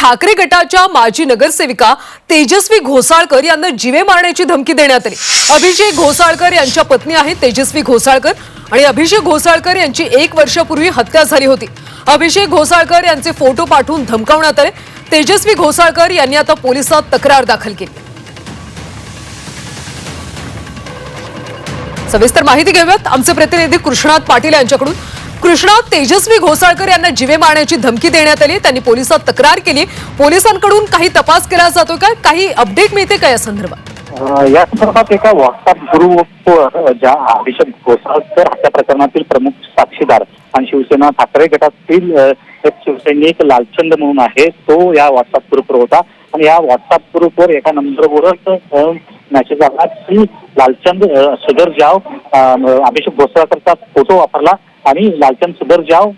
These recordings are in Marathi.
ठाकरे गटाच्या माजी नगरसेविका तेजस्वी घोसाळकर यांना जिवे मारण्याची धमकी देण्यात आली. अभिषेक घोसाळकर यांच्या पत्नी आहेत तेजस्वी घोसाळकर आणि अभिषेक घोसाळकर यांची एक वर्षापूर्वी हत्या झाली होती. अभिषेक घोसाळकर यांचे फोटो पाठवून धमकावण्यात आले. तेजस्वी घोसाळकर यांनी आता पोलिसात तक्रार दाखल केली. सविस्तर माहिती घेऊयात. आमचे प्रतिनिधी कृष्णात पाटील यांच्याकडून. कृष्णा तेजस्वी घोसाळकर यांना जिवे मारण्याची धमकी देण्यात आली. त्यांनी पोलिसात तक्रार केली. पोलिसांकडून काही तपास केला जातो का? काही अपडेट मिळते का या संदर्भात? या संदर्भात एका व्हॉट्सअप ग्रुपवर ज्या अभिषेक घोसाळकर हत्या प्रकरणातील प्रमुख साक्षीदार आणि शिवसेना ठाकरे गटातील एक शिवसैनिक लालचंद म्हणून आहे तो या व्हॉट्सअप ग्रुपवर होता. आणि या व्हॉट्सअप ग्रुपवर एका नंबरवरच मॅसेज आला की लालचंद सदर जाव अभिषेक घोसाळकरचा फोटो वापरला. आणि लालचंद सुधर जाव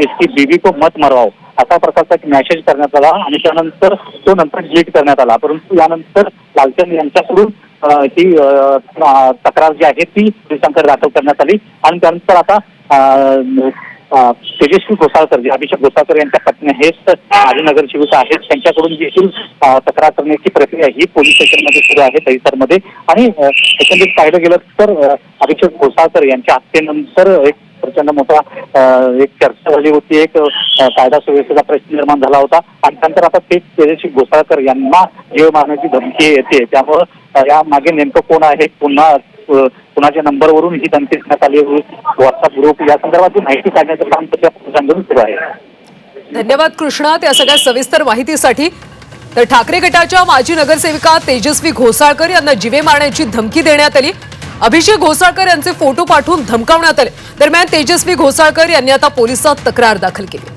इसकी बीबी को मत मरवाओ. असा प्रकारचा एक मेसेज करण्यात आला आणि त्यानंतर तो नंतर डिलीट करण्यात आला. परंतु यानंतर लालचंद यांच्याकडून ही तक्रार जी आहे ती पोलिसांकडे दाखल करण्यात आली. आणि त्यानंतर आता तेजस्वी घोसाळकर जे अभिषेक घोसाळकर यांच्या पत्नी हेच आजी नगरसेविका आहेत. त्यांच्याकडून देखील तक्रार करण्याची प्रक्रिया ही पोलीस स्टेशनमध्ये सुरू आहे दहिसरमध्ये आणि एकंदरीत पाहिलं गेलं तर अभिषेक घोसाळकर यांच्या हत्येनंतर एक प्रचंड मोठा एक चर्चा झाली होती एक कायदा सुव्यवस्थेचा प्रश्न निर्माण झाला होता. आणि त्यानंतर आता तेच तेजस्वी घोसाळकर यांना जीव मारण्याची धमकी येते. त्यामुळं या मागे नेमकं कोण आहे? पुन्हा कुणाच्या नंबरवरून ही धमकी देण्यात आली व्हॉट्सअप ग्रुप या संदर्भात माहिती काढण्याचं काम त्या पोलिसांकडून सुरू आहे. धन्यवाद कृष्णा. या सगळ्या सविस्तर माहितीसाठी तर ठाकरे गटाच्या माजी नगरसेविका तेजस्वी घोसाळकर यांना जिवे मारण्याची धमकी देण्यात आली. अभिषेक घोसाळकर यांचे फोटो पाठवून धमकावण्यात आले. दरम्यान तेजस्वी घोसाळकर यांनी आता पोलिसात तक्रार दाखल केली.